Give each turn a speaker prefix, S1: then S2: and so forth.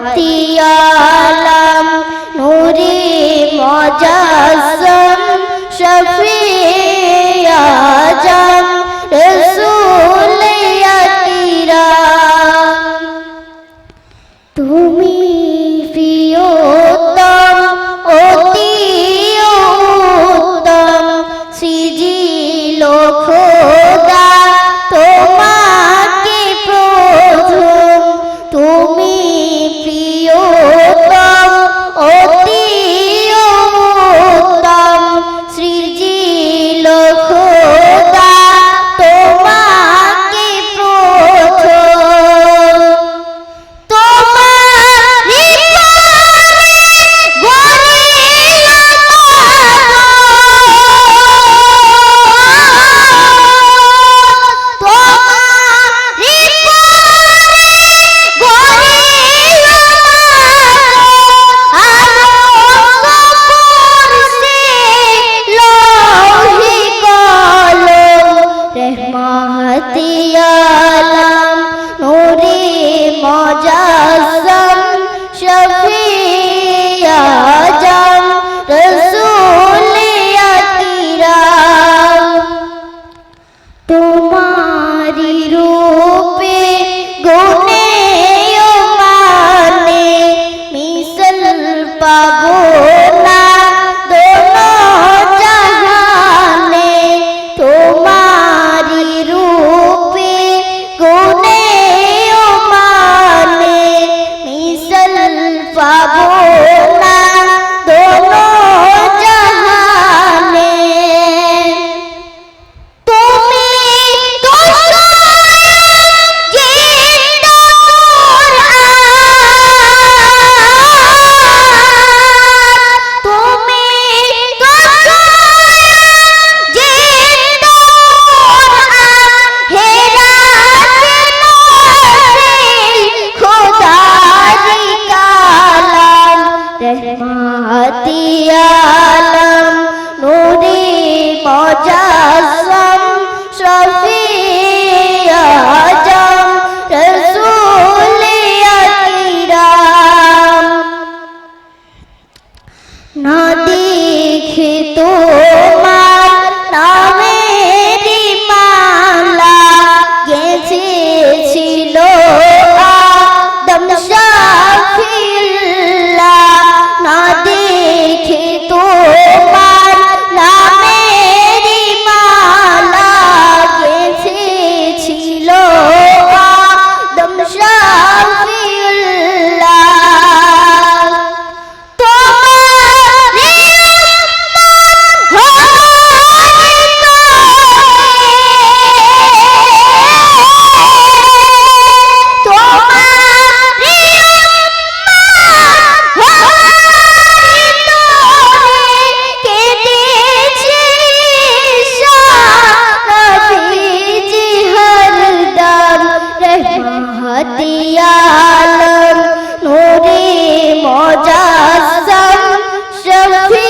S1: হাতিয়ালাম নুরি মজাস আলম নুরি মজাসম শফি আজম রসুল আকরাম। না দেখি তো हदियालम नूरी मोजासम शफी